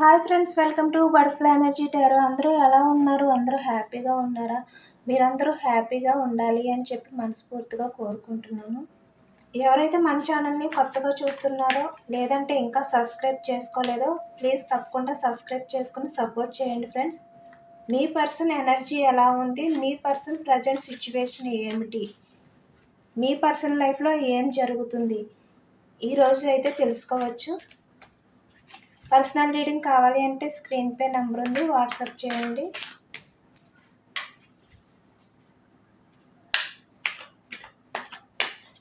Hi friends welcome to butterfly energy tarot అందరూ ఎలా ఉన్నారు? అందరూ హ్యాపీగా ఉన్నారా? మీరందరూ హ్యాపీగా ఉండాలి అని చెప్పి మనస్ఫూర్తిగా కోరుకుంటున్నాను. ఎవరైతే మన ఛానల్ని కొత్తగా చూస్తున్నారో లేదంటే ఇంకా సబ్స్క్రైబ్ చేసుకోలేదో ప్లీజ్ తప్పకుండా సబ్స్క్రైబ్ చేసుకుని సపోర్ట్ చేయండి ఫ్రెండ్స్ మీ పర్సన్ ఎనర్జీ ఎలా ఉంది? మీ పర్సన్ ప్రజెంట్ సిచ్యువేషన్ ఏమిటి? మీ పర్సన్ లైఫ్లో ఏం జరుగుతుంది? ఈరోజు అయితే తెలుసుకోవచ్చు. పర్సనల్ రీడింగ్ కావాలి అంటే స్క్రీన్ పే నెంబర్ ఉంది వాట్సాప్ చేయండి.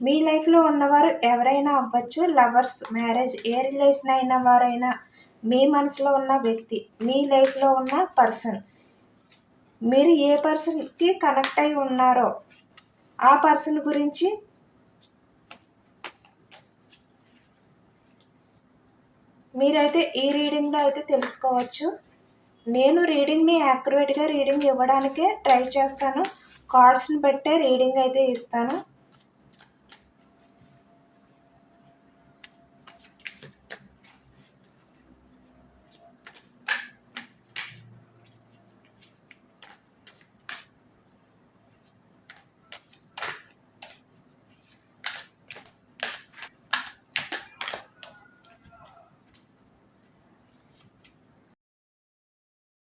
మీ లైఫ్లో ఉన్నవారు ఎవరైనా అవ్వచ్చు లవర్స్ మ్యారేజ్ ఏ రిలేషన్ అయిన వారైనా మీ మనసులో ఉన్న వ్యక్తి మీ లైఫ్లో ఉన్న పర్సన్ మీరు ఏ పర్సన్కి కనెక్ట్ అయి ఉన్నారో ఆ పర్సన్ గురించి మీరైతే ఈ రీడింగ్లో అయితే తెలుసుకోవచ్చు నేను రీడింగ్ని యాక్యురేట్గా రీడింగ్ ఇవ్వడానికే ట్రై చేస్తాను. కార్డ్స్ని పెట్టే రీడింగ్ అయితే ఇస్తాను.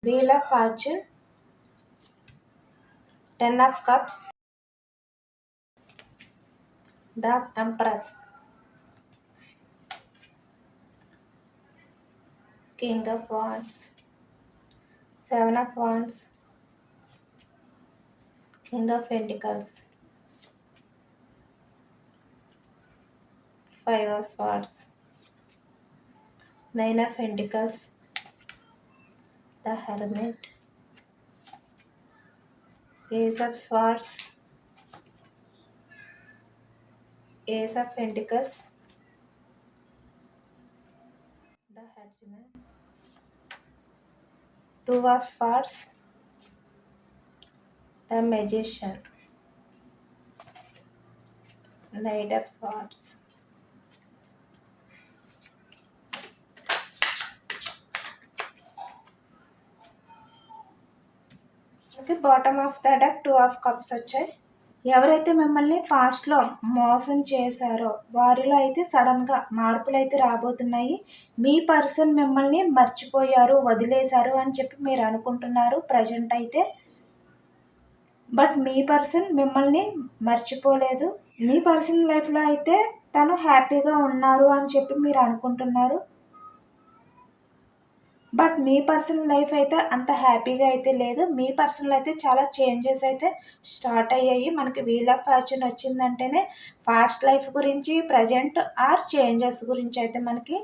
Wheel of Fortune, Ten of Cups, the Empress, King of Wands, Seven of Wands, King of Pentacles, Five of Swords, Nine of Pentacles, the Hermit, Ace of Swords, Ace of Pentacles, the Herdsman, Two of Swords, the Magician, Knight of Swords. Okay bottom of the deck two of cups వచ్చాయి. ఎవరైతే మిమ్మల్ని పాస్ట్లో మోసం చేశారో వారిలో అయితే సడన్గా మార్పులు అయితే రాబోతున్నాయి. మీ పర్సన్ మిమ్మల్ని మర్చిపోయారు వదిలేశారు అని చెప్పి మీరు అనుకుంటున్నారు ప్రజెంట్ అయితే. బట్ మీ పర్సన్ మిమ్మల్ని మర్చిపోలేదు. మీ పర్సన్ లైఫ్లో అయితే తను హ్యాపీగా ఉన్నారు అని చెప్పి మీరు అనుకుంటున్నారు. బట్ మీ పర్సనల్ లైఫ్ అయితే అంత హ్యాపీగా అయితే లేదు. మీ పర్సనల్ అయితే చాలా చేంజెస్ అయితే స్టార్ట్ అయ్యాయి. మనకి వీల్ ఆఫ్ ఫార్చ్యూన్ వచ్చిందంటేనే ఫాస్ట్ లైఫ్ గురించి ప్రజెంట్ ఆర్ చేంజెస్ గురించి అయితే మనకి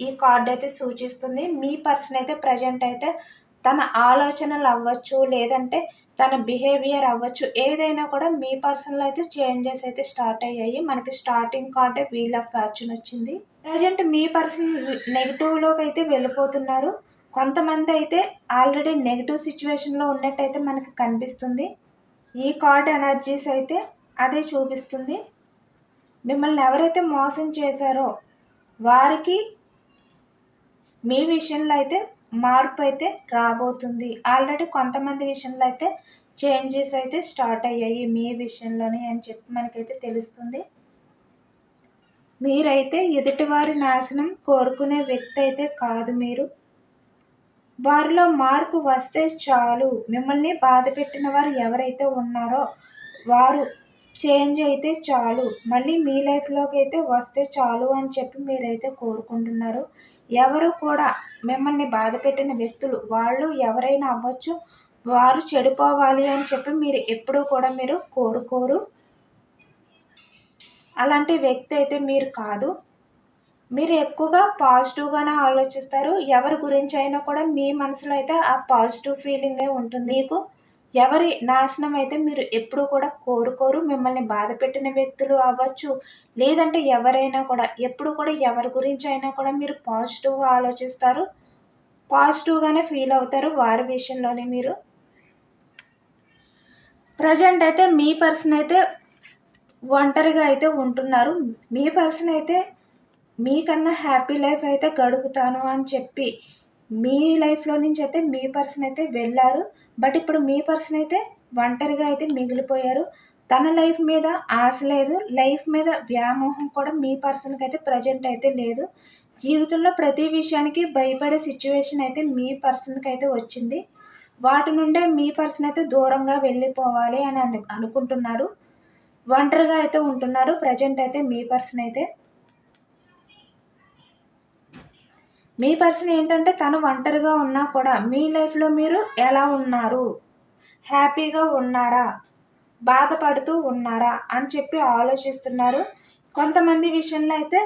ఈ కార్డ్ అయితే సూచిస్తుంది. మీ పర్సన్ అయితే ప్రజెంట్ అయితే తన ఆలోచనలు అవ్వచ్చు లేదంటే తన బిహేవియర్ అవ్వచ్చు ఏదైనా కూడా మీ పర్సన్లో అయితే చేంజెస్ అయితే స్టార్ట్ అయ్యాయి. మనకి స్టార్టింగ్ కార్డే వీల్ ఆఫ్ ఫార్చ్యూన్ వచ్చింది. ప్రజెంట్ మీ పర్సన్ నెగిటివ్లోకి అయితే వెళ్ళిపోతున్నారు. కొంతమంది అయితే ఆల్రెడీ నెగిటివ్ సిచ్యువేషన్లో ఉన్నట్టయితే మనకి కనిపిస్తుంది. ఈ కార్డ్ ఎనర్జీస్ అయితే అదే చూపిస్తుంది. మిమ్మల్ని ఎవరైతే మోసం చేశారో వారికి మీ విషయంలో అయితే మార్పు అయితే రాబోతుంది. ఆల్రెడీ కొంతమంది విషయంలో అయితే చేంజెస్ అయితే స్టార్ట్ అయ్యాయి మీ విషయంలోనే అని చెప్పి మనకైతే తెలుస్తుంది. మీరైతే ఎదుటివారి నాశనం కోరుకునే వ్యక్తి అయితే కాదు మీరు. వారిలో మార్పు వస్తే చాలు. మిమ్మల్ని బాధ పెట్టిన వారు ఎవరైతే ఉన్నారో వారు చేంజ్ అయితే చాలు. మళ్ళీ మీ లైఫ్లోకి అయితే వస్తే చాలు అని చెప్పి మీరైతే కోరుకుంటున్నారు. ఎవరు కూడా మిమ్మల్ని బాధ పెట్టిన వ్యక్తులు వాళ్ళు ఎవరైనా అవ్వచ్చు వారు చెడిపోవాలి అని చెప్పి మీరు ఎప్పుడూ కూడా మీరు కోరుకోరు. అలాంటి వ్యక్తి అయితే మీరు కాదు. మీరు ఎక్కువగా పాజిటివ్గానే ఆలోచిస్తారు. ఎవరి గురించి అయినా కూడా మీ మనసులో అయితే ఆ పాజిటివ్ ఫీలింగే ఉంటుంది. మీకు ఎవరి నాశనం అయితే మీరు ఎప్పుడు కూడా కోరుకోరు. మిమ్మల్ని బాధ పెట్టిన వ్యక్తులు అవ్వచ్చు. లేదంటే ఎవరైనా కూడా ఎప్పుడు కూడా ఎవరి గురించి అయినా కూడా మీరు పాజిటివ్గా ఆలోచిస్తారు. పాజిటివ్గానే ఫీల్ అవుతారు వారి విషయంలోనే మీరు. ప్రజెంట్ అయితే మీ పర్సన్ అయితే ఒంటరిగా అయితే ఉంటున్నారు. మీ పర్సన్ అయితే మీకన్నా హ్యాపీ లైఫ్ అయితే గడుపుతాను అని చెప్పి మీ లైఫ్లో నుంచి అయితే మీ పర్సన్ అయితే వెళ్ళారు. బట్ ఇప్పుడు మీ పర్సన్ అయితే ఒంటరిగా అయితే మిగిలిపోయారు. తన లైఫ్ మీద ఆశ లేదు. లైఫ్ మీద వ్యామోహం కూడా మీ పర్సన్కి అయితే ప్రజెంట్ అయితే లేదు. జీవితంలో ప్రతి విషయానికి భయపడే సిచ్యువేషన్ అయితే మీ పర్సన్కి అయితే వచ్చింది. వాటి నుండే మీ పర్సన్ అయితే దూరంగా వెళ్ళిపోవాలి అని అను అనుకుంటున్నారు. ఒంటరిగా అయితే ఉంటున్నారు. ప్రజెంట్ అయితే మీ పర్సన్ అయితే. మీ పర్సన్ ఏంటంటే తను ఒంటరిగా ఉన్నా కూడా మీ లైఫ్లో మీరు ఎలా ఉన్నారు? హ్యాపీగా ఉన్నారా? బాధపడుతూ ఉన్నారా? అని చెప్పి ఆలోచిస్తున్నారు. కొంతమంది విషయంలో అయితే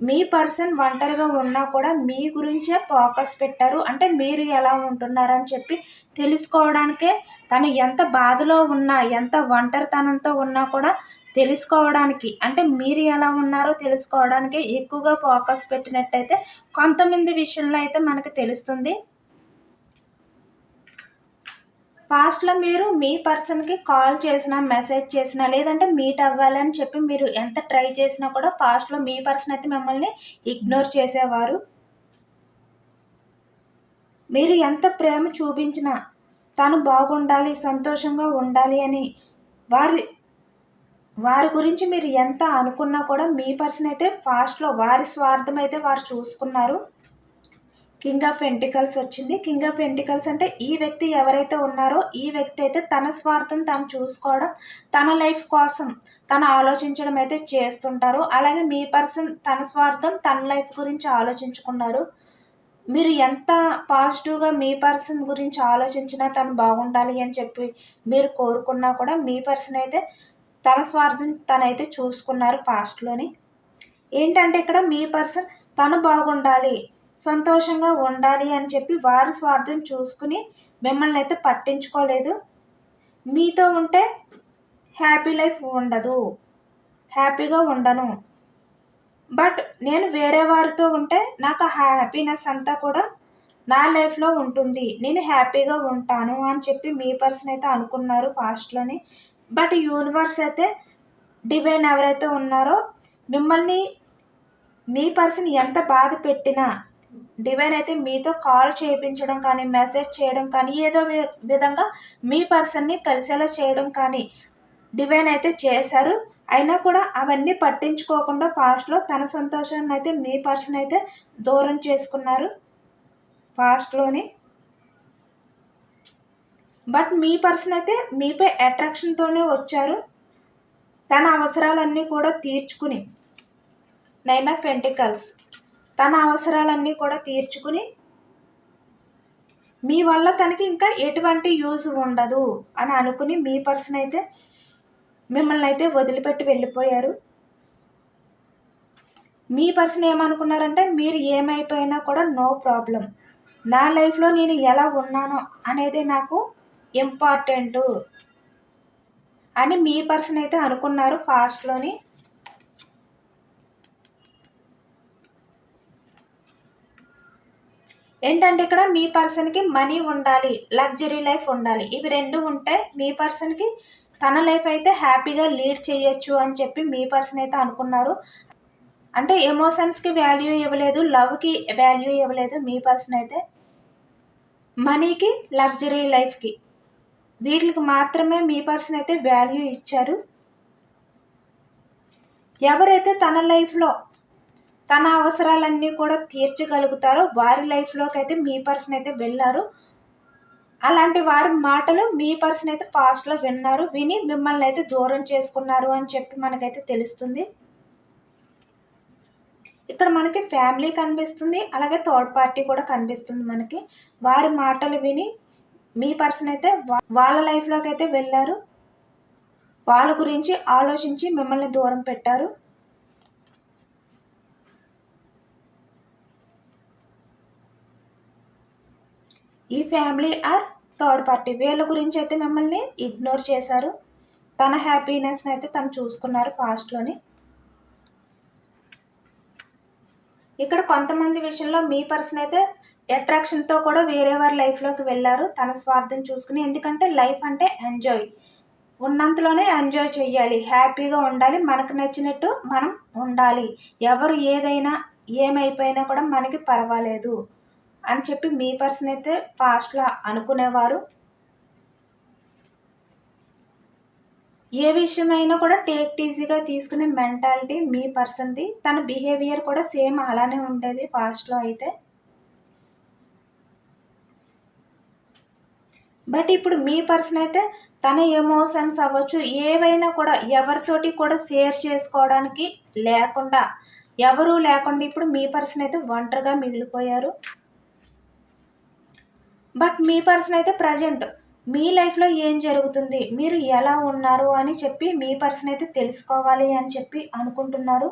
మీ పర్సన్ ఒంటరిగా ఉన్నా కూడా మీ గురించే ఫోకస్ పెట్టారు. అంటే మీరు ఎలా ఉంటున్నారని చెప్పి తెలుసుకోవడానికే తను ఎంత బాధలో ఉన్నా ఎంత ఒంటరితనంతో ఉన్నా కూడా తెలుసుకోవడానికి అంటే మీరు ఎలా ఉన్నారో తెలుసుకోవడానికి ఎక్కువగా ఫోకస్ పెట్టినట్టయితే కొంతమంది విషయంలో అయితే మనకు తెలుస్తుంది. పాస్ట్లో మీరు మీ పర్సన్కి కాల్ చేసినా మెసేజ్ చేసినా లేదంటే మీట్ అవ్వాలని చెప్పి మీరు ఎంత ట్రై చేసినా కూడా పాస్ట్లో మీ పర్సన్ అయితే మిమ్మల్ని ఇగ్నోర్ చేసేవారు. మీరు ఎంత ప్రేమ చూపించినా తను బాగుండాలి సంతోషంగా ఉండాలి అని వారి వారి గురించి మీరు ఎంత అనుకున్నా కూడా మీ పర్సన్ అయితే ఫాస్ట్లో వారి స్వార్థం అయితే వారు చూసుకున్నారు. కింగ్ ఆఫ్ ఎంటికల్స్ వచ్చింది. కింగ్ ఆఫ్ ఎంటికల్స్ అంటే ఈ వ్యక్తి ఎవరైతే ఉన్నారో ఈ వ్యక్తి అయితే తన స్వార్థం తను చూసుకోవడం తన లైఫ్ కోసం తను ఆలోచించడం అయితే చేస్తుంటారు. అలాగే మీ పర్సన్ తన స్వార్థం తన లైఫ్ గురించి ఆలోచించుకున్నారు. మీరు ఎంత పాజిటివ్గా మీ పర్సన్ గురించి ఆలోచించినా తను బాగుండాలి అని చెప్పి మీరు కోరుకున్నా కూడా మీ పర్సన్ అయితే తన స్వార్థం తనైతే చూసుకున్నారు పాస్ట్లోని ఏంటంటే ఇక్కడ మీ పర్సన్ తను బాగుండాలి సంతోషంగా ఉండాలి అని చెప్పి వారి స్వార్థం చూసుకుని మిమ్మల్ని అయితే పట్టించుకోలేదు. మీతో ఉంటే హ్యాపీ లైఫ్ ఉండదు. హ్యాపీగా ఉండను. బట్ నేను వేరే వారితో ఉంటే నాకు హ్యాపీనెస్ అంతా కూడా నా లైఫ్లో ఉంటుంది. నేను హ్యాపీగా ఉంటాను అని చెప్పి మీ పర్సన్ అయితే అనుకున్నారు ఫాస్ట్లోని. బట్ యూనివర్స్ అయితే డివైన్ ఎవరైతే ఉన్నారో మిమ్మల్ని మీ పర్సన్ ఎంత బాధ పెట్టినా డివైన్ అయితే మీతో కాల్ చేయించడం కానీ మెసేజ్ చేయడం కానీ ఏదో విధంగా మీ పర్సన్ని కలిసేలా చేయడం కానీ డివైన్ అయితే చేశారు. అయినా కూడా అవన్నీ పట్టించుకోకుండా ఫాస్ట్లో తన సంతోషాన్ని అయితే మీ పర్సన్ అయితే దూరం చేసుకున్నారు. ఫాస్ట్లోని. బట్ మీ పర్సన్ అయితే మీపై అట్రాక్షన్తోనే వచ్చారు. తన అవసరాలన్నీ కూడా తీర్చుకుని. Nine of pentacles. తన అవసరాలన్నీ కూడా తీర్చుకుని మీ వల్ల తనకి ఇంకా ఎటువంటి యూజ్ ఉండదు అని అనుకుని మీ పర్సన్ అయితే మిమ్మల్ని అయితే వదిలిపెట్టి వెళ్ళిపోయారు. మీ పర్సన్ ఏమనుకున్నారంటే మీరు ఏమైపోయినా కూడా నో ప్రాబ్లం. నా లైఫ్లో నేను ఎలా ఉన్నానో అనేది నాకు ఇంపార్టెంటు అని మీ పర్సన్ అయితే అనుకున్నారు ఫాస్ట్లోని. ఏంటంటే ఇక్కడ మీ పర్సన్కి మనీ ఉండాలి లగ్జరీ లైఫ్ ఉండాలి. ఇవి రెండు ఉంటే మీ పర్సన్కి తన లైఫ్ అయితే హ్యాపీగా లీడ్ చేయొచ్చు అని చెప్పి మీ పర్సన్ అయితే అనుకున్నారు. అంటే ఎమోషన్స్కి వాల్యూ ఇవ్వలేదు లవ్కి వాల్యూ ఇవ్వలేదు మీ పర్సన్ అయితే మనీకి లగ్జరీ లైఫ్కి వీటికి మాత్రమే మీ పర్సన్ అయితే వాల్యూ ఇచ్చారు. ఎవరైతే తన లైఫ్లో తన అవసరాలన్నీ కూడా తీర్చగలుగుతారో వారి లైఫ్లోకి అయితే మీ పర్సన్ అయితే వెళ్ళారు. అలాంటి వారి మాటలు మీ పర్సన్ అయితే పాస్ట్లో విన్నారు. విని మిమ్మల్ని అయితే దూరం చేసుకున్నారు అని చెప్పి మనకైతే తెలుస్తుంది. ఇక్కడ మనకి ఫ్యామిలీ కనిపిస్తుంది. అలాగే థర్డ్ పార్టీ కూడా కనిపిస్తుంది మనకి. వారి మాటలు విని మీ పర్సన్ అయితే వాళ్ళ లైఫ్లోకి అయితే వెళ్ళారు. వాళ్ళ గురించి ఆలోచించి మిమ్మల్ని దూరం పెట్టారు. ఈ ఫ్యామిలీ ఆర్ థర్డ్ పార్టీ. వీళ్ళ గురించి అయితే మిమ్మల్ని ఇగ్నోర్ చేశారు. తన హ్యాపీనెస్ని అయితే తను చూసుకున్నారు ఫాస్ట్లోని. ఇక్కడ కొంతమంది విషయంలో మీ పర్సన్ అయితే అట్రాక్షన్తో కూడా వేరే వారి లైఫ్లోకి వెళ్ళారు. తన స్వార్థం చూసుకుని ఎందుకంటే లైఫ్ అంటే ఎంజాయ్. ఉన్నంతలోనే ఎంజాయ్ చేయాలి హ్యాపీగా ఉండాలి. మనకు నచ్చినట్టు మనం ఉండాలి. ఎవరు ఏదైనా ఏమైపోయినా కూడా మనకి పర్వాలేదు. అని చెప్పి మీ పర్సన్ అయితే పాస్ట్లో అనుకునేవారు. ఏ విషయమైనా కూడా టేక్ ఈజీగా తీసుకునే మెంటాలిటీ మీ పర్సన్ది తన బిహేవియర్ కూడా సేమ్ అలానే ఉండేది ఫాస్ట్లో అయితే. బట్ ఇప్పుడు మీ పర్సన్ అయితే తన ఎమోషన్స్ అవ్వచ్చు ఏవైనా కూడా ఎవరితోటి కూడా షేర్ చేసుకోవడానికి లేకుండా ఎవరూ లేకుండా ఇప్పుడు మీ పర్సన్ అయితే ఒంటరిగా మిగిలిపోయారు. బట్ మీ పర్సన్ అయితే ప్రజెంట్. మీ లైఫ్లో ఏం జరుగుతుంది? మీరు ఎలా ఉన్నారు? అని చెప్పి మీ పర్సన్ అయితే తెలుసుకోవాలి అని చెప్పి అనుకుంటున్నారు.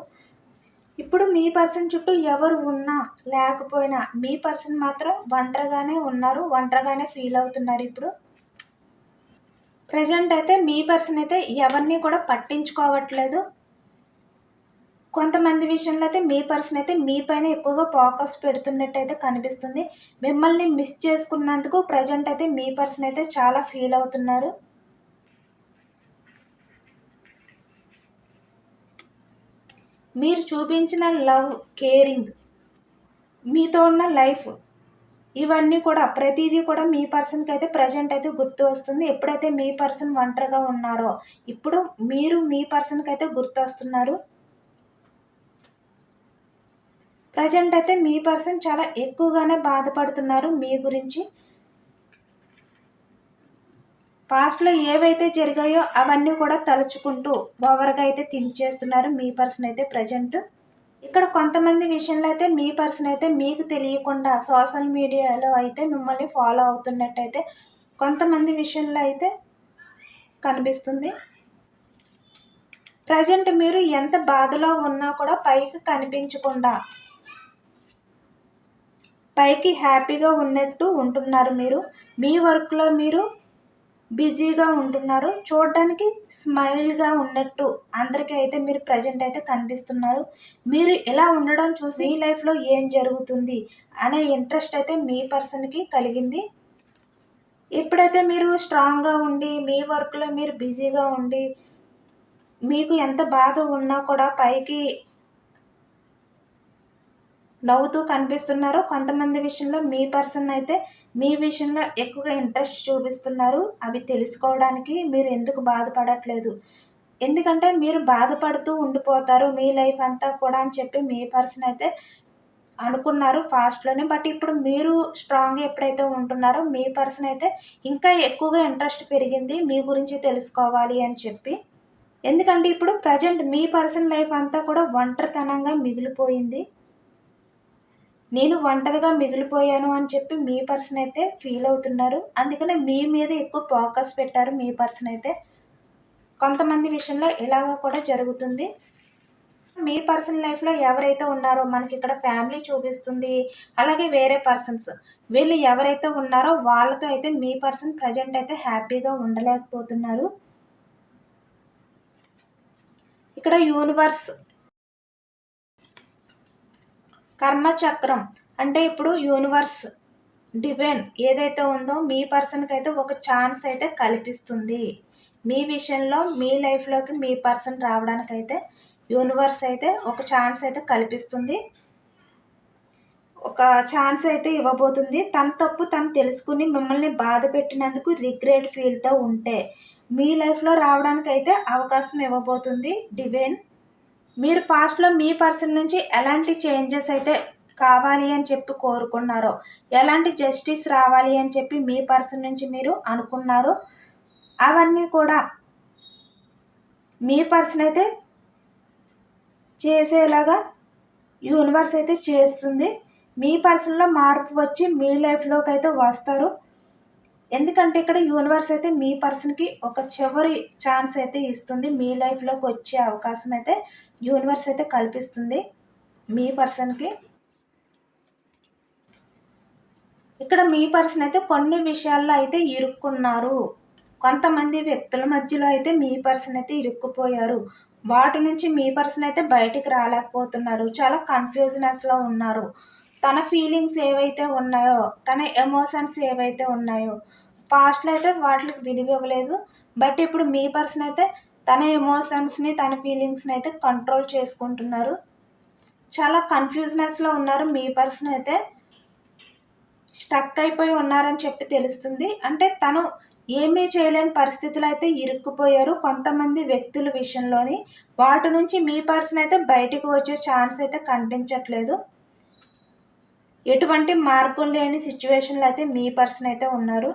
ఇప్పుడు మీ పర్సన్ చుట్టూ ఎవరు ఉన్నా లేకపోయినా మీ పర్సన్ మాత్రం ఒంటరిగానే ఉన్నారు. ఒంటరిగానే ఫీల్ అవుతున్నారు ఇప్పుడు. ప్రజెంట్ అయితే మీ పర్సన్ అయితే ఎవరిని కూడా పట్టించుకోవట్లేదు. కొంతమంది విషయంలో అయితే మీ పర్సన్ అయితే మీ పైన ఎక్కువగా ఫోకస్ పెడుతున్నట్టు అయితే కనిపిస్తుంది. మిమ్మల్ని మిస్ చేసుకున్నందుకు ప్రజెంట్ అయితే మీ పర్సన్ అయితే చాలా ఫీల్ అవుతున్నారు. మీరు చూపించిన లవ్ కేరింగ్ మీతో ఉన్న లైఫ్ ఇవన్నీ కూడా ప్రతిదీ కూడా మీ పర్సన్కి అయితే ప్రజెంట్ అయితే గుర్తు వస్తుంది. ఎప్పుడైతే మీ పర్సన్ ఒంటరిగా ఉన్నారో ఇప్పుడు మీరు మీ పర్సన్కి అయితే గుర్తు వస్తున్నారు. ప్రజెంట్ అయితే మీ పర్సన్ చాలా ఎక్కువగానే బాధపడుతున్నారు మీ గురించి. పాస్ట్లో ఏవైతే జరిగాయో అవన్నీ కూడా తలుచుకుంటూ ఓవర్గా అయితే థింక్ చేస్తున్నారు మీ పర్సన్ అయితే ప్రజెంట్. ఇక్కడ కొంతమంది విషయంలో అయితే మీ పర్సన్ అయితే మీకు తెలియకుండా సోషల్ మీడియాలో అయితే మిమ్మల్ని ఫాలో అవుతున్నట్టయితే కొంతమంది విషయంలో అయితే కనిపిస్తుంది. ప్రజెంట్ మీరు ఎంత బాధలో ఉన్నా కూడా పైకి కనిపించకుండా పైకి హ్యాపీగా ఉన్నట్టు ఉంటున్నారు మీరు. మీ వర్క్లో మీరు బిజీగా ఉంటున్నారు. చూడడానికి స్మైల్గా ఉన్నట్టు అందరికీ అయితే మీరు ప్రజెంట్ అయితే కనిపిస్తున్నారు. మీరు ఇలా ఉండడం చూసి మీ లైఫ్లో ఏం జరుగుతుంది అనే ఇంట్రెస్ట్ అయితే మీ పర్సన్కి కలిగింది. ఇప్పుడైతే మీరు స్ట్రాంగ్గా ఉండి మీ వర్క్లో మీరు బిజీగా ఉండి మీకు ఎంత బాధ ఉన్నా కూడా పైకి నవ్వుతూ కనిపిస్తున్నారు కొంతమంది విషయంలో మీ పర్సన్ అయితే మీ విషయంలో ఎక్కువగా ఇంట్రెస్ట్ చూపిస్తున్నారు. అవి తెలుసుకోవడానికి మీరు ఎందుకు బాధపడట్లేదు? ఎందుకంటే మీరు బాధపడుతూ ఉండిపోతారు మీ లైఫ్ అంతా కూడా అని చెప్పి మీ పర్సన్ అయితే అనుకున్నారు ఫాస్ట్లోనే. బట్ ఇప్పుడు మీరు స్ట్రాంగ్ ఎప్పుడైతే ఉంటున్నారో మీ పర్సన్ అయితే ఇంకా ఎక్కువగా ఇంట్రెస్ట్ పెరిగింది మీ గురించి తెలుసుకోవాలి అని చెప్పి. ఎందుకంటే ఇప్పుడు ప్రజెంట్ మీ పర్సన్ లైఫ్ అంతా కూడా ఒంటరితనంగా మిగిలిపోయింది. నేను ఒంటరిగా మిగిలిపోయాను అని చెప్పి మీ పర్సన్ అయితే ఫీల్ అవుతున్నారు. అందుకనే మీ మీద ఎక్కువ ఫోకస్ పెట్టారు మీ పర్సన్ అయితే. కొంతమంది విషయంలో ఇలాగ కూడా జరుగుతుంది. మీ పర్సన్ లైఫ్లో ఎవరైతే ఉన్నారో మనకి ఇక్కడ ఫ్యామిలీ చూపిస్తుంది. అలాగే వేరే పర్సన్స్. వీళ్ళు ఎవరైతే ఉన్నారో వాళ్ళతో అయితే మీ పర్సన్ ప్రజెంట్ అయితే హ్యాపీగా ఉండలేకపోతున్నారు. ఇక్కడ యూనివర్స్ కర్మచక్రం అంటే ఇప్పుడు యూనివర్స్ డివైన్ ఏదైతే ఉందో మీ పర్సన్కి అయితే ఒక ఛాన్స్ అయితే కల్పిస్తుంది. మీ విషయంలో మీ లైఫ్లోకి మీ పర్సన్ రావడానికైతే యూనివర్స్ అయితే ఒక ఛాన్స్ అయితే కల్పిస్తుంది. ఒక ఛాన్స్ అయితే ఇవ్వబోతుంది. తన తప్పు తను తెలుసుకుని మిమ్మల్ని బాధ పెట్టినందుకు రిగ్రెట్ ఫీల్తో ఉంటే మీ లైఫ్లో రావడానికి అయితే అవకాశం ఇవ్వబోతుంది డివైన్ మీరు పాస్ట్లో మీ పర్సన్ నుంచి ఎలాంటి చేంజెస్ అయితే కావాలి అని చెప్పి కోరుకున్నారో ఎలాంటి జస్టిస్ రావాలి అని చెప్పి మీ పర్సన్ నుంచి మీరు అనుకున్నారో అవన్నీ కూడా మీ పర్సన్ అయితే చేసేలాగా యూనివర్స్ అయితే చేస్తుంది. మీ పర్సన్లో మార్పు వచ్చి మీ లైఫ్లోకి అయితే వస్తారు. ఎందుకంటే ఇక్కడ యూనివర్స్ అయితే మీ పర్సన్కి ఒక చివరి ఛాన్స్ అయితే ఇస్తుంది. మీ లైఫ్లోకి వచ్చే అవకాశం అయితే యూనివర్స్ అయితే కల్పిస్తుంది మీ పర్సన్కి. ఇక్కడ మీ పర్సన్ అయితే కొన్ని విషయాల్లో అయితే ఇరుక్కున్నారు. కొంతమంది వ్యక్తుల మధ్యలో అయితే మీ పర్సన్ అయితే ఇరుక్కుపోయారు. వాటి నుంచి మీ పర్సన్ అయితే బయటికి రాలేకపోతున్నారు. చాలా కన్ఫ్యూజనెస్లో ఉన్నారు. తన ఫీలింగ్స్ ఏవైతే ఉన్నాయో తన ఎమోషన్స్ ఏవైతే ఉన్నాయో పాస్ట్లో అయితే వాటికి విలువ ఇవ్వలేదు బట్ ఇప్పుడు మీ పర్సన్ అయితే తన ఎమోషన్స్ని తన ఫీలింగ్స్ని అయితే కంట్రోల్ చేసుకుంటున్నారు. చాలా కన్ఫ్యూజ్నెస్లో ఉన్నారు మీ పర్సన్ అయితే. స్టక్ అయిపోయి ఉన్నారని చెప్పి తెలుస్తుంది. అంటే తను ఏమీ చేయలేని పరిస్థితులు అయితే ఇరుక్కుపోయారు కొంతమంది వ్యక్తుల విషయంలోని. వాటి నుంచి మీ పర్సన్ అయితే బయటకు వచ్చే ఛాన్స్ అయితే కనిపించట్లేదు. ఎటువంటి మార్గం లేని సిచ్యువేషన్లో అయితే మీ పర్సన్ అయితే ఉన్నారు.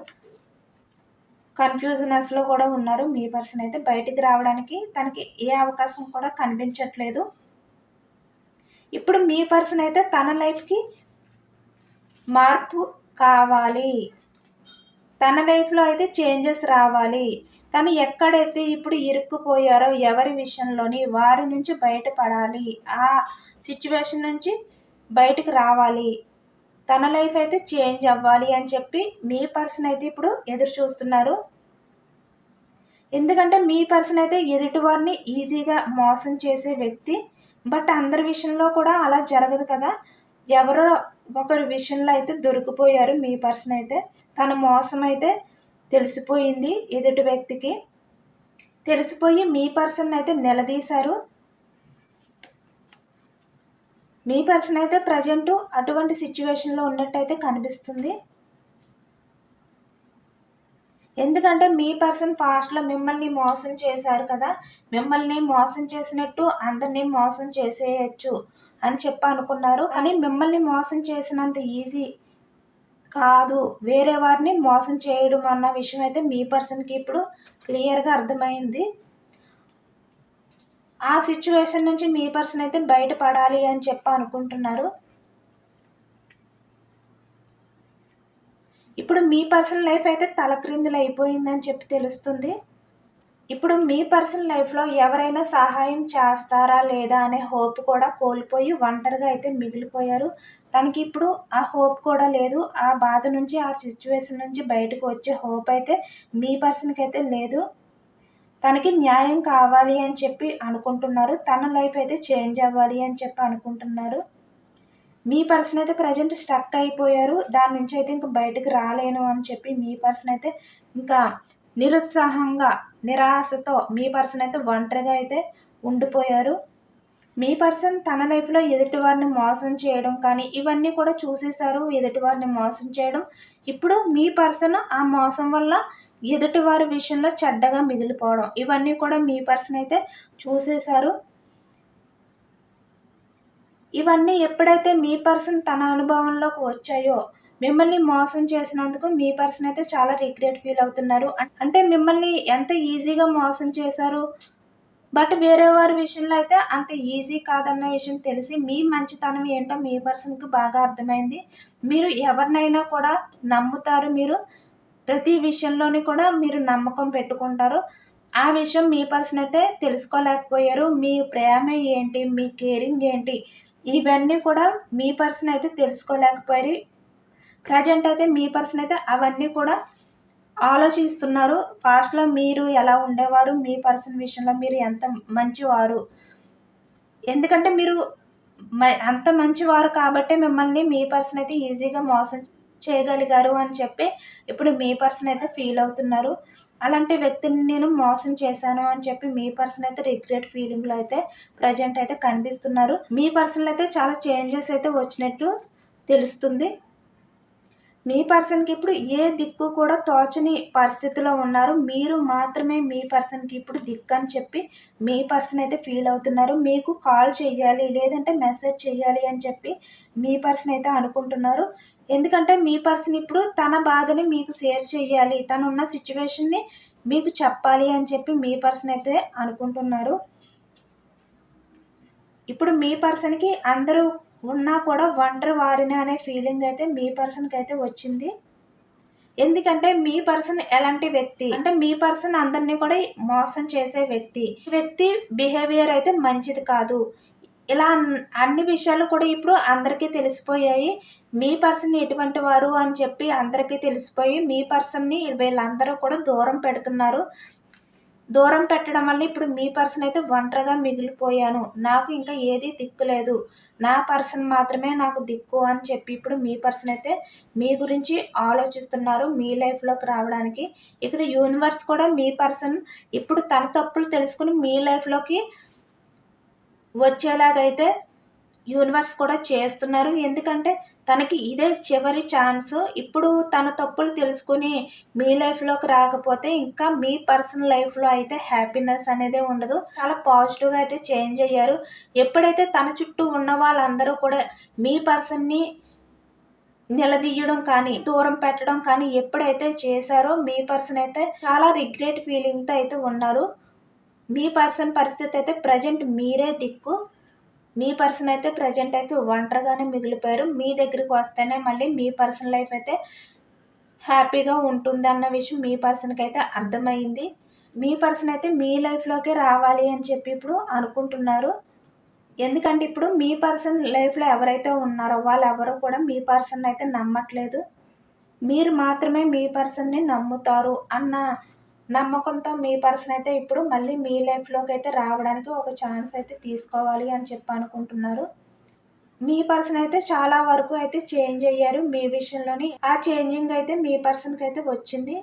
కన్ఫ్యూజనెస్లో కూడా ఉన్నారు. మీ పర్సన్ అయితే బయటికి రావడానికి తనకి ఏ అవకాశం కూడా కనిపించట్లేదు. ఇప్పుడు మీ పర్సన్ అయితే తన లైఫ్కి మార్పు కావాలి. తన లైఫ్లో అయితే చేంజెస్ రావాలి. తను ఎక్కడైతే ఇప్పుడు ఇరుక్కుపోయారో ఎవరి విషయంలోని వారి నుంచి బయటపడాలి. ఆ సిచ్యువేషన్ నుంచి బయటకు రావాలి. తన లైఫ్ అయితే చేంజ్ అవ్వాలి అని చెప్పి మీ పర్సన్ అయితే ఇప్పుడు ఎదురు చూస్తున్నారు. ఎందుకంటే మీ పర్సన్ అయితే ఎదుటి వారిని ఈజీగా మోసం చేసే వ్యక్తి. బట్ అందరి విషయంలో కూడా అలా జరగదు కదా. ఎవరో ఒకరి విషయంలో అయితే దొరికిపోయారు మీ పర్సన్ అయితే. తన మోసం అయితే తెలిసిపోయింది ఎదుటి వ్యక్తికి. తెలిసిపోయి మీ పర్సన్ అయితే నిలదీశారు. మీ పర్సన్ అయితే ప్రజెంట్ అటువంటి సిచ్యువేషన్లో ఉన్నట్టయితే కనిపిస్తుంది. ఎందుకంటే మీ పర్సన్ పాస్ట్లో మిమ్మల్ని మోసం చేశారు కదా మిమ్మల్ని మోసం చేసినట్టు అందరినీ మోసం చేసేయచ్చు అని చెప్పి అనుకున్నారు. కానీ మిమ్మల్ని మోసం చేసినంత ఈజీ కాదు. వేరే వారిని మోసం చేయడం అన్న విషయం అయితే మీ పర్సన్కి ఇప్పుడు క్లియర్గా అర్థమైంది. ఆ సిచ్యువేషన్ నుంచి మీ పర్సన్ అయితే బయటపడాలి అని చెప్పి అనుకుంటున్నారు. ఇప్పుడు మీ పర్సనల్ లైఫ్ అయితే తలక్రిందులు అయిపోయిందని చెప్పి తెలుస్తుంది. ఇప్పుడు మీ పర్సనల్ లైఫ్లో ఎవరైనా సహాయం చేస్తారా లేదా అనే హోప్ కూడా కోల్పోయి ఒంటరిగా అయితే మిగిలిపోయారు. తనకి ఇప్పుడు ఆ హోప్ కూడా లేదు. ఆ బాధ నుంచి ఆ సిచ్యువేషన్ నుంచి బయటకు వచ్చే హోప్ అయితే మీ పర్సన్కి అయితే లేదు. తనకి న్యాయం కావాలి అని చెప్పి అనుకుంటున్నారు. తన లైఫ్ అయితే చేంజ్ అవ్వాలి అని చెప్పి అనుకుంటున్నారు. మీ పర్సన్ అయితే ప్రజెంట్ స్టక్ అయిపోయారు. దాని నుంచి అయితే ఇంకా బయటకు రాలేను అని చెప్పి మీ పర్సన్ అయితే ఇంకా నిరుత్సాహంగా నిరాశతో మీ పర్సన్ అయితే ఒంటరిగా అయితే ఉండిపోయారు. మీ పర్సన్ తన లైఫ్లో ఎదుటి వారిని మోసం చేయడం కానీ ఇవన్నీ కూడా చూసేశారు. ఎదుటి వారిని మోసం చేయడం. ఇప్పుడు మీ పర్సన్ ఆ మోసం వల్ల ఎదుటివారి విషయంలో చెడ్డగా మిగిలిపోవడం. ఇవన్నీ కూడా మీ పర్సన్ అయితే చూసేశారు. ఇవన్నీ ఎప్పుడైతే మీ పర్సన్ తన అనుభవంలోకి వచ్చాయో మిమ్మల్ని మోసం చేసినందుకు మీ పర్సన్ అయితే చాలా రిగ్రెట్ ఫీల్ అవుతున్నారు. అంటే మిమ్మల్ని ఎంత ఈజీగా మోసం చేశారు? బట్ వేరే వారి విషయంలో అయితే అంత ఈజీ కాదన్న విషయం తెలిసి మీ మంచితనం ఏంటో మీ పర్సన్కి బాగా అర్థమైంది. మీరు ఎవరినైనా కూడా నమ్ముతారు మీరు. ప్రతి విషయంలోని కూడా మీరు నమ్మకం పెట్టుకుంటారు. ఆ విషయం మీ పర్సన్ అయితే తెలుసుకోలేకపోయారు. మీ ప్రేమ ఏంటి? మీ కేరింగ్ ఏంటి? ఇవన్నీ కూడా మీ పర్సన్ అయితే తెలుసుకోలేకపోయి ప్రజెంట్ అయితే మీ పర్సన్ అయితే అవన్నీ కూడా ఆలోచిస్తున్నారు. ఫాస్ట్లో మీరు ఎలా ఉండేవారు? మీ పర్సన్ విషయంలో మీరు ఎంత మంచివారు? ఎందుకంటే మీరు అంత మంచివారు కాబట్టి మిమ్మల్ని మీ పర్సన్ అయితే ఈజీగా మోసం చేయగలిగారు అని చెప్పి ఇప్పుడు మీ పర్సన్ అయితే ఫీల్ అవుతున్నారు. అలాంటి వ్యక్తిని నేను మోసం చేశాను అని చెప్పి మీ పర్సన్ అయితే రిగ్రెట్ ఫీలింగ్లో అయితే ప్రజెంట్ అయితే కనిపిస్తున్నారు. మీ పర్సన్లో అయితే చాలా చేంజెస్ అయితే వచ్చినట్టు తెలుస్తుంది. మీ పర్సన్కి ఇప్పుడు ఏ దిక్కు కూడా తోచని పరిస్థితిలో ఉన్నారు. మీరు మాత్రమే మీ పర్సన్కి ఇప్పుడు దిక్కు అని చెప్పి మీ పర్సన్ అయితే ఫీల్ అవుతున్నారు. మీకు కాల్ చేయాలి లేదంటే మెసేజ్ చేయాలి అని చెప్పి మీ పర్సన్ అయితే అనుకుంటున్నారు. ఎందుకంటే మీ పర్సన్ ఇప్పుడు తన బాధని మీకు షేర్ చేయాలి తను ఉన్న సిచ్యువేషన్ని మీకు చెప్పాలి అని చెప్పి మీ పర్సన్ అయితే అనుకుంటున్నారు. ఇప్పుడు మీ పర్సన్కి అందరూ ఉన్నా కూడా ఒంటరి వారిని అనే ఫీలింగ్ అయితే మీ పర్సన్కి అయితే వచ్చింది. ఎందుకంటే మీ పర్సన్ ఎలాంటి వ్యక్తి? అంటే మీ పర్సన్ అందరినీ కూడా మోసం చేసే వ్యక్తి. వ్యక్తి బిహేవియర్ అయితే మంచిది కాదు. ఇలా అన్ని విషయాలు కూడా ఇప్పుడు అందరికీ తెలిసిపోయాయి. మీ పర్సన్ ఎటువంటి వారు అని చెప్పి అందరికీ తెలిసిపోయి మీ పర్సన్ని వీళ్ళందరూ కూడా దూరం పెడుతున్నారు. దూరం పెట్టడం వల్ల ఇప్పుడు మీ పర్సన్ అయితే ఒంటరిగా మిగిలిపోయాను. నాకు ఇంకా ఏది దిక్కు లేదు. నా పర్సన్ మాత్రమే నాకు దిక్కు అని చెప్పి ఇప్పుడు మీ పర్సన్ అయితే మీ గురించి ఆలోచిస్తున్నారు మీ లైఫ్లోకి రావడానికి. ఇక్కడ యూనివర్స్ కూడా మీ పర్సన్ ఇప్పుడు తన తప్పులు తెలుసుకుని మీ లైఫ్లోకి వచ్చేలాగైతే యూనివర్స్ కూడా చేస్తున్నారు. ఎందుకంటే తనకి ఇదే చివరి ఛాన్స్. ఇప్పుడు తన తప్పులు తెలుసుకుని మీ లైఫ్లోకి రాకపోతే ఇంకా మీ పర్సనల్ లైఫ్లో అయితే హ్యాపీనెస్ అనేది ఉండదు. చాలా పాజిటివ్గా అయితే చేంజ్ అయ్యారు. ఎప్పుడైతే తన చుట్టూ ఉన్న వాళ్ళందరూ కూడా మీ పర్సన్ని నిలదీయడం కానీ దూరం పెట్టడం కానీ ఎప్పుడైతే చేశారో మీ పర్సన్ అయితే చాలా రిగ్రెట్ ఫీలింగ్తో అయితే ఉన్నారు. మీ పర్సన్ పరిస్థితి అయితే ప్రజెంట్ మీరే దిక్కు. మీ పర్సన్ అయితే ప్రజెంట్ అయితే ఒంటరిగానే మిగిలిపోయారు. మీ దగ్గరికి వస్తేనే మళ్ళీ మీ పర్సన్ లైఫ్ అయితే హ్యాపీగా ఉంటుంది అన్న విషయం మీ పర్సన్కి అయితే అర్థమైంది. మీ పర్సన్ అయితే మీ లైఫ్లోకి రావాలి అని చెప్పి ఇప్పుడు అనుకుంటున్నారు. ఎందుకంటే ఇప్పుడు మీ పర్సన్ లైఫ్లో ఎవరైతే ఉన్నారో వాళ్ళు ఎవరు కూడా మీ పర్సన్ అయితే నమ్మట్లేదు. మీరు మాత్రమే మీ పర్సన్ని నమ్ముతారు అన్న నమ్మకంతో మీ పర్సన్ అయితే ఇప్పుడు మళ్ళీ మీ లైఫ్లోకి అయితే రావడానికి ఒక ఛాన్స్ అయితే తీసుకోవాలి అని చెప్పి అనుకుంటున్నారు. మీ పర్సన్ అయితే చాలా వరకు అయితే చేంజ్ అయ్యారు మీ విషయంలోని. ఆ చేంజింగ్ అయితే మీ పర్సన్కి అయితే వచ్చింది.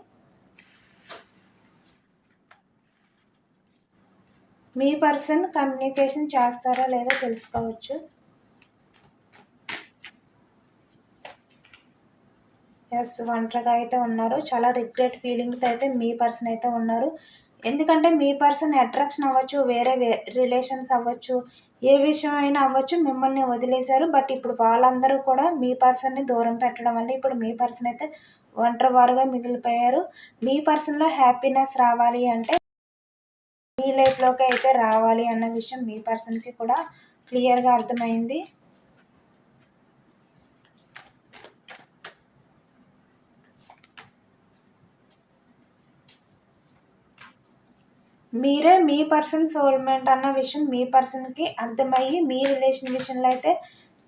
మీ పర్సన్ కమ్యూనికేషన్ చేస్తారా లేదా తెలుసుకోవచ్చు. ఎస్ ఒంటరిగా అయితే ఉన్నారు. చాలా రిగ్రెట్ ఫీలింగ్తో అయితే మీ పర్సన్ అయితే ఉన్నారు. ఎందుకంటే మీ పర్సన్ అట్రాక్షన్ అవ్వచ్చు వేరే రిలేషన్స్ అవ్వచ్చు ఏ విషయం అయినా అవ్వచ్చు మిమ్మల్ని వదిలేశారు. బట్ ఇప్పుడు వాళ్ళందరూ కూడా మీ పర్సన్ని దూరం పెట్టడం వల్ల ఇప్పుడు మీ పర్సన్ అయితే ఒంటరి వారుగా మిగిలిపోయారు. మీ పర్సన్లో హ్యాపీనెస్ రావాలి అంటే మీ లైఫ్లోకి అయితే రావాలి అన్న విషయం మీ పర్సన్కి కూడా క్లియర్గా అర్థమైంది. మీరే మీ పర్సన్ సోల్మేట్ అన్న విషయం మీ పర్సన్కి అర్థమయ్యి మీ రిలేషన్ విషయంలో అయితే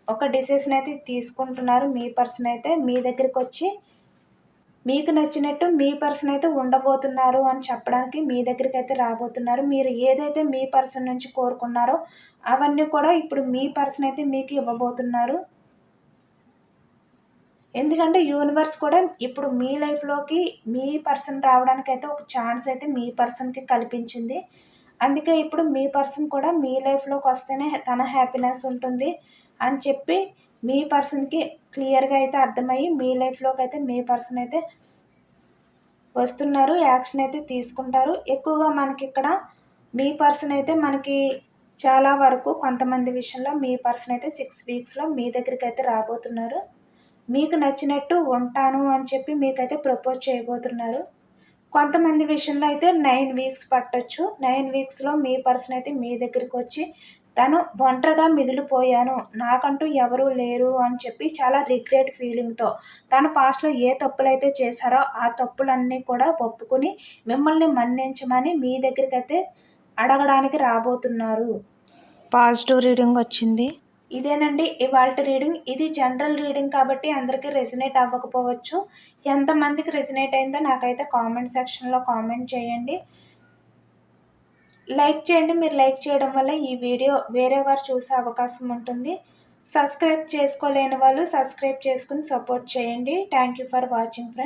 ఒక డిసిషన్ అయితే తీసుకుంటున్నారు. మీ పర్సన్ అయితే మీ దగ్గరికి వచ్చి మీకు నచ్చినట్టు మీ పర్సన్ అయితే ఉండబోతున్నారు అని చెప్పడానికి మీ దగ్గరికి అయితే రాబోతున్నారు. మీరు ఏదైతే మీ పర్సన్ నుంచి కోరుకున్నారో అవన్నీ కూడా ఇప్పుడు మీ పర్సన్ అయితే మీకు ఇవ్వబోతున్నారు. ఎందుకంటే యూనివర్స్ కూడా ఇప్పుడు మీ లైఫ్లోకి మీ పర్సన్ రావడానికి అయితే ఒక ఛాన్స్ అయితే మీ పర్సన్కి కల్పించింది. అందుకే ఇప్పుడు మీ పర్సన్ కూడా మీ లైఫ్లోకి వస్తేనే తన హ్యాపీనెస్ ఉంటుంది అని చెప్పి మీ పర్సన్కి క్లియర్గా అయితే అర్థమయ్యి మీ లైఫ్లోకి అయితే మీ పర్సన్ అయితే వస్తున్నారు యాక్షన్ అయితే తీసుకుంటారు. ఎక్కువగా మనకి ఇక్కడ మీ పర్సన్ అయితే మనకి చాలా వరకు కొంతమంది విషయంలో మీ పర్సన్ అయితే సిక్స్ వీక్స్లో మీ దగ్గరికి అయితే రాబోతున్నారు. మీకు నచ్చినట్టు ఉంటాను అని చెప్పి మీకైతే ప్రపోజ్ చేయబోతున్నారు. కొంతమంది విషయంలో అయితే నైన్ వీక్స్ పట్టొచ్చు. నైన్ వీక్స్లో మీ పర్సన్ అయితే మీ దగ్గరికి వచ్చి తను ఒంటరిగా మిగిలిపోయాను. నాకంటూ ఎవరూ లేరు అని చెప్పి చాలా రిగ్రెట్ ఫీలింగ్తో తన పాస్ట్లో ఏ తప్పులైతే చేశారో ఆ తప్పులన్నీ కూడా ఒప్పుకుని మిమ్మల్ని మన్నించమని మీ దగ్గరికి అయితే అడగడానికి రాబోతున్నారు. పాజిటివ్ రీడింగ్ వచ్చింది. ఇదేనండి ఇవాళ రీడింగ్. ఇది జనరల్ రీడింగ్ కాబట్టి అందరికీ రెసినేట్ అవ్వకపోవచ్చు. ఎంతమందికి రెసినేట్ అయిందో నాకైతే కామెంట్ సెక్షన్లో కామెంట్ చేయండి. లైక్ చేయండి. మీరు లైక్ చేయడం వల్ల ఈ వీడియో వేరే వారు చూసే అవకాశం ఉంటుంది. సబ్స్క్రైబ్ చేసుకోలేని వాళ్ళు సబ్స్క్రైబ్ చేసుకుని సపోర్ట్ చేయండి. Thank you for watching friends.